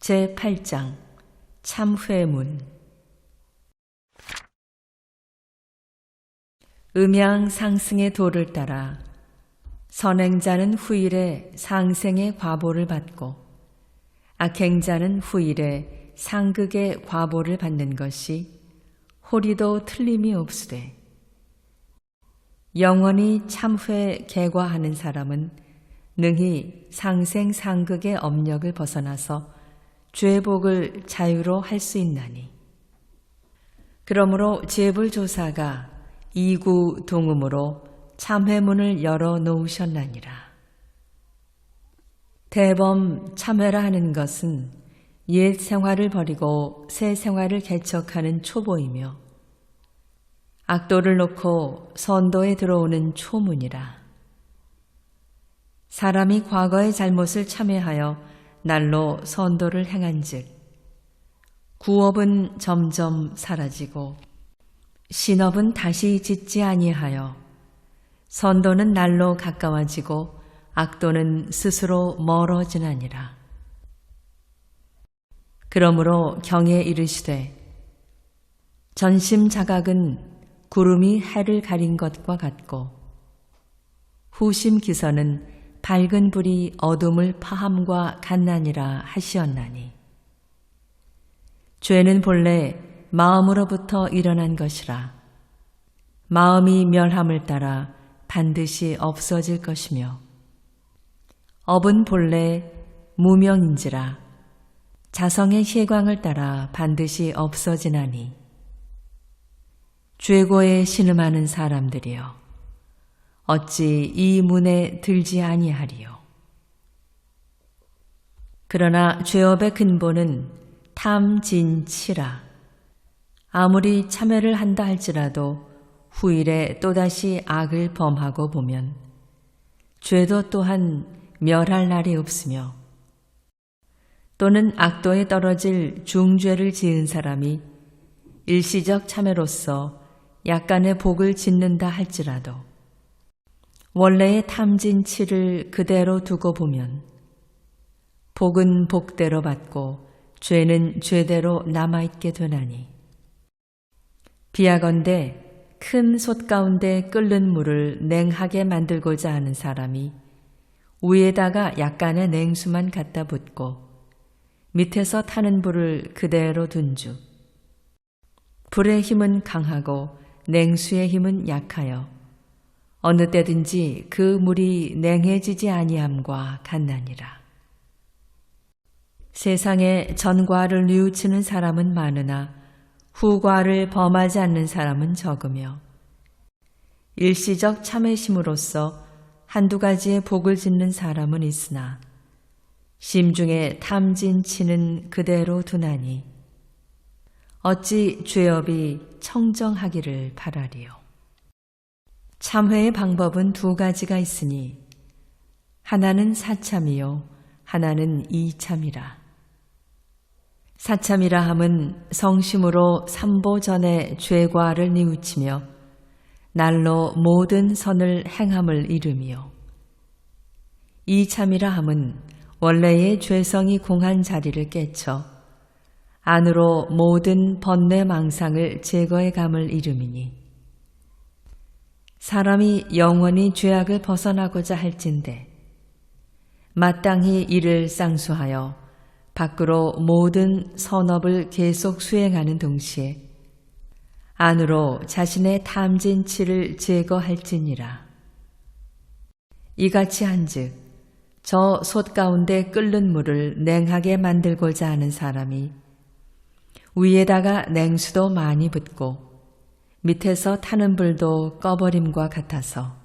제8장 참회문. 음양 상승의 도를 따라 선행자는 후일에 상생의 과보를 받고 악행자는 후일에 상극의 과보를 받는 것이 호리도 틀림이 없으되 영원히 참회 개과하는 사람은 능히 상생 상극의 업력을 벗어나서 죄복을 자유로 할 수 있나니 그러므로 제불조사가 이구 동음으로 참회문을 열어 놓으셨나니라. 대범 참회라 하는 것은 옛 생활을 버리고 새 생활을 개척하는 초보이며 악도를 놓고 선도에 들어오는 초문이라. 사람이 과거의 잘못을 참회하여 날로 선도를 행한즉 구업은 점점 사라지고 신업은 다시 짓지 아니하여 선도는 날로 가까워지고 악도는 스스로 멀어지나니라. 그러므로 경에 이르시되 전심 자각은 구름이 해를 가린 것과 같고 후심 기서는 밝은 불이 어둠을 파함과 같나니라 하시었나니. 죄는 본래 마음으로부터 일어난 것이라. 마음이 멸함을 따라 반드시 없어질 것이며 업은 본래 무명인지라. 자성의 희광을 따라 반드시 없어지나니. 죄고에 신음하는 사람들이여 어찌 이 문에 들지 아니하리요? 그러나 죄업의 근본은 탐진치라. 아무리 참회를 한다 할지라도 후일에 또다시 악을 범하고 보면 죄도 또한 멸할 날이 없으며 또는 악도에 떨어질 중죄를 지은 사람이 일시적 참회로서 약간의 복을 짓는다 할지라도 원래의 탐진치를 그대로 두고 보면 복은 복대로 받고 죄는 죄대로 남아있게 되나니. 비하건대 큰 솥 가운데 끓는 물을 냉하게 만들고자 하는 사람이 위에다가 약간의 냉수만 갖다 붓고 밑에서 타는 불을 그대로 둔주. 불의 힘은 강하고 냉수의 힘은 약하여 어느 때든지 그 물이 냉해지지 아니함과 같나니라. 세상에 전과를 뉘우치는 사람은 많으나 후과를 범하지 않는 사람은 적으며 일시적 참회심으로써 한두 가지의 복을 짓는 사람은 있으나 심중에 탐진치는 그대로 두나니 어찌 죄업이 청정하기를 바라리요. 참회의 방법은 두 가지가 있으니 하나는 사참이요 하나는 이참이라. 사참이라 함은 성심으로 삼보 전에 죄과를 뉘우치며 날로 모든 선을 행함을 이루며 이참이라 함은 원래의 죄성이 공한 자리를 깨쳐 안으로 모든 번뇌 망상을 제거해 감을 이루미니 사람이 영원히 죄악을 벗어나고자 할진대 마땅히 이를 쌍수하여 밖으로 모든 선업을 계속 수행하는 동시에 안으로 자신의 탐진치를 제거할지니라. 이같이 한즉 저 솥 가운데 끓는 물을 냉하게 만들고자 하는 사람이 위에다가 냉수도 많이 붓고 밑에서 타는 불도 꺼버림과 같아서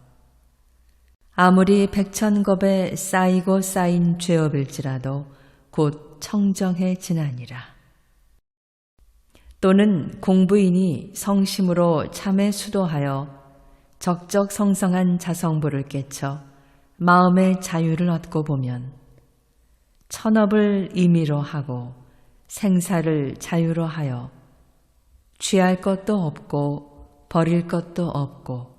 아무리 백천겁에 쌓이고 쌓인 죄업일지라도 곧 청정해지나니라. 또는 공부인이 성심으로 참에 수도하여 적적 성성한 자성부를 깨쳐 마음의 자유를 얻고 보면 천업을 임의로 하고 생사를 자유로 하여 취할 것도 없고 버릴 것도 없고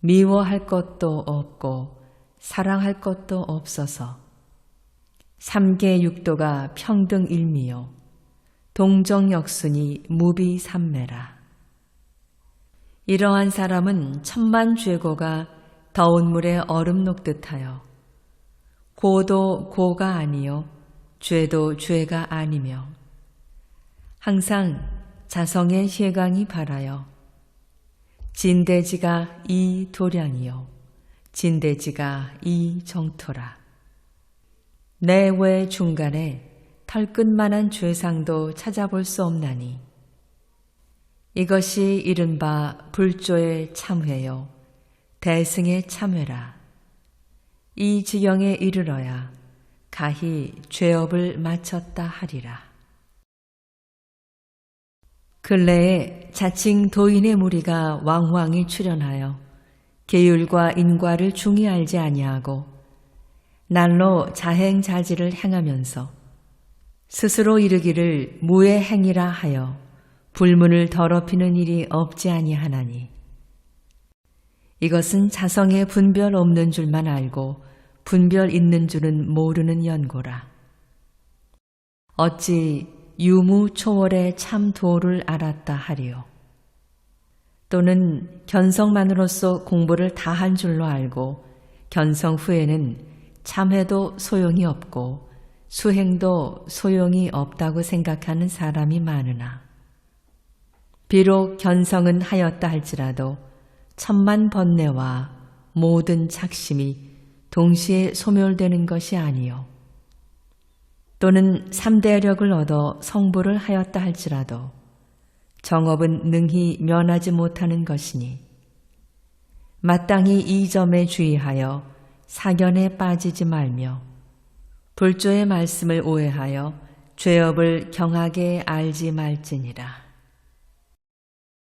미워할 것도 없고 사랑할 것도 없어서 삼계 육도가 평등 일미요 동정역순이 무비삼매라. 이러한 사람은 천만 죄고가 더운 물에 얼음 녹듯하여 고도 고가 아니요 죄도 죄가 아니며 항상 자성의 혜강이 바라여 진대지가 이 도량이요. 진대지가 이 정토라. 내 외 중간에 털끝만한 죄상도 찾아볼 수 없나니. 이것이 이른바 불조의 참회요. 대승의 참회라. 이 지경에 이르러야 가히 죄업을 마쳤다 하리라 근래에 자칭 도인의 무리가 왕왕이 출현하여 계율과 인과를 중히 알지 아니하고 날로 자행자지를 행하면서 스스로 이르기를 무의 행이라 하여 불문을 더럽히는 일이 없지 아니하나니 이것은 자성에 분별 없는 줄만 알고 분별 있는 줄은 모르는 연고라. 어찌 유무 초월의 참 도를 알았다 하리요. 또는 견성만으로서 공부를 다 한 줄로 알고 견성 후에는 참회도 소용이 없고 수행도 소용이 없다고 생각하는 사람이 많으나 비록 견성은 하였다 할지라도 천만 번뇌와 모든 착심이 동시에 소멸되는 것이 아니요. 또는 삼대력을 얻어 성불을 하였다 할지라도 정업은 능히 면하지 못하는 것이니 마땅히 이 점에 주의하여 사견에 빠지지 말며 불조의 말씀을 오해하여 죄업을 경하게 알지 말지니라.